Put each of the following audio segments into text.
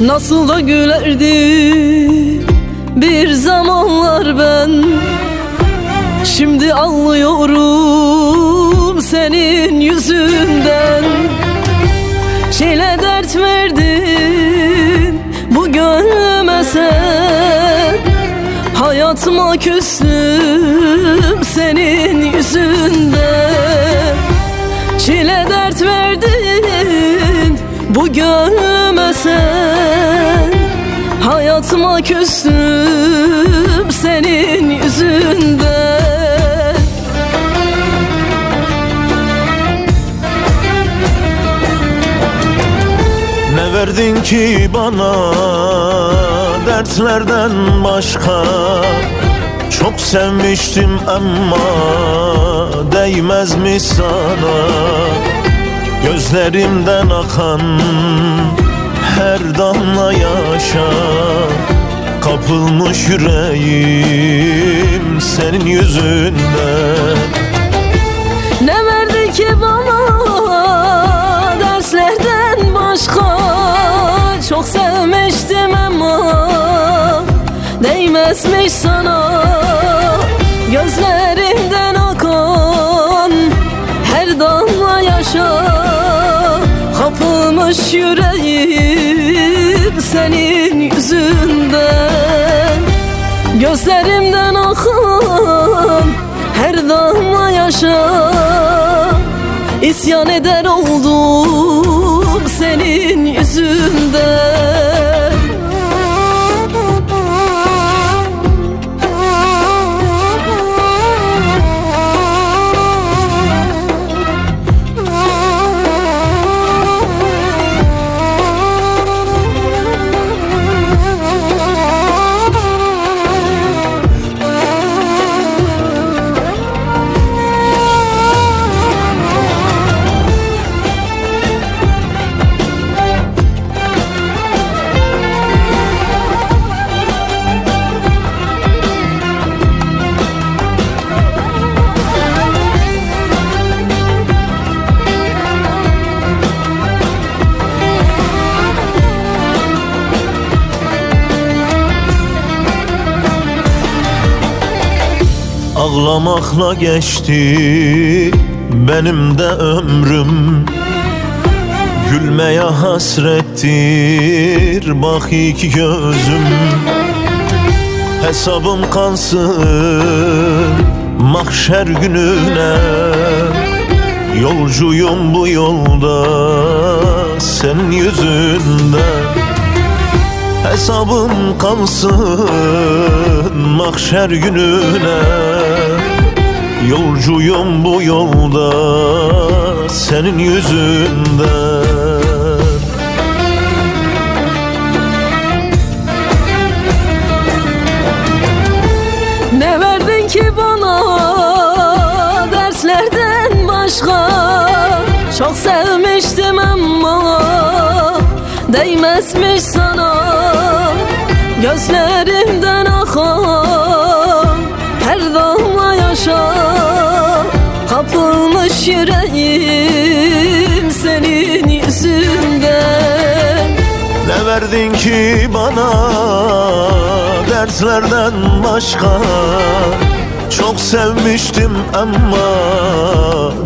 Nasıl da gülerdi bir zamanlar ben. Şimdi ağlıyorum senin yüzünden. Şeyle dert verdin bu gönlüme sen. Hayatıma küstüm senin yüzünden. Çile dert verdin bu gönlüme küstüm senin yüzünden. Ne verdin ki bana dertlerden başka? Çok sevmiştim ama değmez mi sana? Gözlerimden akan her damla yaşa Kapılmış yüreğim senin yüzünden. Ne verdi ki bana derslerden başka? Çok sevmiştim ama değmezmiş sana. Gözlerimden akan her damla yaşa. Kapılmış yüreğim senin yüzünden Gözlerimden akan her damla yaşa. İsyan eder oldum senin yüzünden Ağlamakla geçti benim de ömrüm. Gülmeye hasrettir bak iki gözüm. Hesabım kalsın mahşer gününe. Yolcuyum bu yolda senin yüzünden Hesabım kalsın mahşer gününe Yolcuyum bu yolda senin yüzünden Ne verdin ki bana derslerden başka? Çok sevmiştim ama değmezmiş sana. Gözlerimden verdin ki bana derslerden başka? Çok sevmiştim ama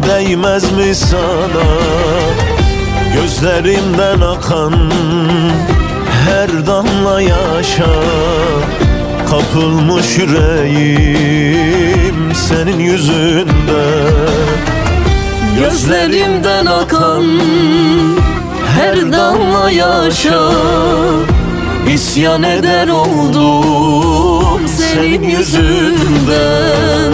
değmez mi sana? Gözlerimden akan her damla yaşa. Kapılmış yüreğim senin yüzünden. Gözlerimden akan her damla yaşa İsyan eder oldum senin yüzünden